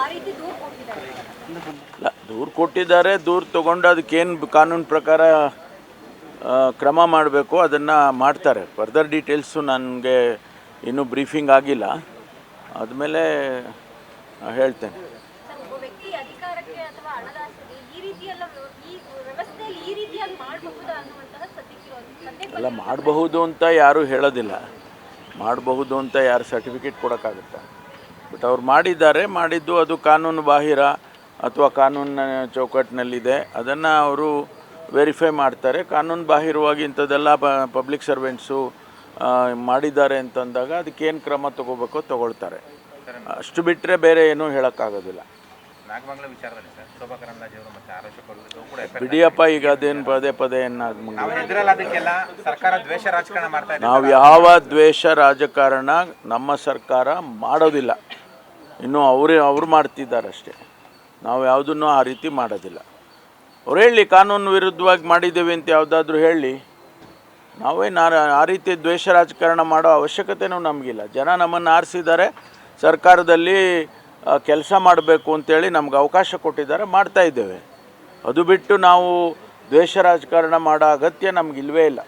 ಆ ದೂರು ಕೊಟ್ಟಿದ್ದಾರೆ. ದೂರ್ ದೂರು ಕೊಟ್ಟಿದ್ದಾರೆ, ದೂರು ತೊಗೊಂಡು ಕಾನೂನು ಪ್ರಕಾರ ಕ್ರಮ ಮಾಡಬೇಕು, ಅದನ್ನು ಮಾಡ್ತಾರೆ. ಫರ್ದರ್ ಡೀಟೇಲ್ಸು ನನಗೆ ಇನ್ನೂ ಬ್ರೀಫಿಂಗ್ ಆಗಿಲ್ಲ. ಆದಮೇಲೆ ಹೇಳ್ತೇನೆ. ಎಲ್ಲ ಮಾಡಬಹುದು ಅಂತ ಯಾರೂ ಹೇಳೋದಿಲ್ಲ. ಮಾಡಬಹುದು ಅಂತ ಯಾರು ಸರ್ಟಿಫಿಕೇಟ್ ಕೊಡೋಕ್ಕಾಗುತ್ತೆ? ಬಟ್ ಅವ್ರು ಮಾಡಿದ್ದಾರೆ, ಮಾಡಿದ್ದು ಅದು ಕಾನೂನು ಬಾಹಿರ ಅಥವಾ ಕಾನೂನಿನ ಚೌಕಟ್ಟಿನಲ್ಲಿದೆ. ಅದನ್ನು ಅವರು ವೆರಿಫೈ ಮಾಡ್ತಾರೆ. ಕಾನೂನು ಬಾಹಿರವಾಗಿ ಇಂಥದ್ದೆಲ್ಲ ಪಬ್ಲಿಕ್ ಸರ್ವೆಂಟ್ಸು ಮಾಡಿದ್ದಾರೆ ಅಂತಂದಾಗ ಅದಕ್ಕೇನು ಕ್ರಮ ತಗೋಬೇಕೋ ತಗೊಳ್ತಾರೆ. ಅಷ್ಟು ಬಿಟ್ಟರೆ ಬೇರೆ ಏನೂ ಹೇಳೋಕ್ಕಾಗೋದಿಲ್ಲ. ನಾಗಮಂಗಲ ವಿಚಾರದಲ್ಲಿ ಸರ್ ಶೋಭಾ ಕರಂದ್ಲಾಜೆ ಅವರು ಮತ್ತೆ ಆರೋಪಗಳು ಕೂಡ FIR ಬಿಡಿಯಪ್ಪ ಈಗ ಅದೇನು ಪದೇ ಪದೇ ನಾವು ಎದುರಲ್ಲ ಅದಕ್ಕೆಲ್ಲ ಸರ್ಕಾರ ದ್ವೇಷ ರಾಜಕಾರಣ ಮಾಡ್ತಾ ಇದೆ. ನಾವು ಯಾವ ದ್ವೇಷ ರಾಜಕಾರಣ ನಮ್ಮ ಸರ್ಕಾರ ಮಾಡೋದಿಲ್ಲ. ಇನ್ನು ಅವರೇ ಅವ್ರು ಮಾಡ್ತಿದ್ದಾರೆ ಅಷ್ಟೇ. ನಾವು ಯಾವುದನ್ನು ಆ ರೀತಿ ಮಾಡೋದಿಲ್ಲ. ಅವ್ರು ಹೇಳಿ ಕಾನೂನು ವಿರುದ್ಧವಾಗಿ ಮಾಡಿದ್ದೇವೆ ಅಂತ ಯಾವುದಾದ್ರೂ ಹೇಳಿ. ನಾವೇನು ಆ ರೀತಿ ದ್ವೇಷ ರಾಜಕಾರಣ ಮಾಡೋ ಅವಶ್ಯಕತೆನೂ ನಮಗಿಲ್ಲ. ಜನ ನಮ್ಮನ್ನು ಆರಿಸಿದ್ದಾರೆ. ಸರ್ಕಾರದಲ್ಲಿ ಕೆಲಸ ಮಾಡಬೇಕು ಅಂತೇಳಿ ನಮ್ಗೆ ಅವಕಾಶ ಕೊಟ್ಟಿದ್ದಾರೆ, ಮಾಡ್ತಾ ಇದ್ದೇವೆ. ಅದು ಬಿಟ್ಟು ನಾವು ದ್ವೇಷ ರಾಜಕಾರಣ ಮಾಡೋ ಅಗತ್ಯ ನಮಗಿಲ್ವೇ ಇಲ್ಲ.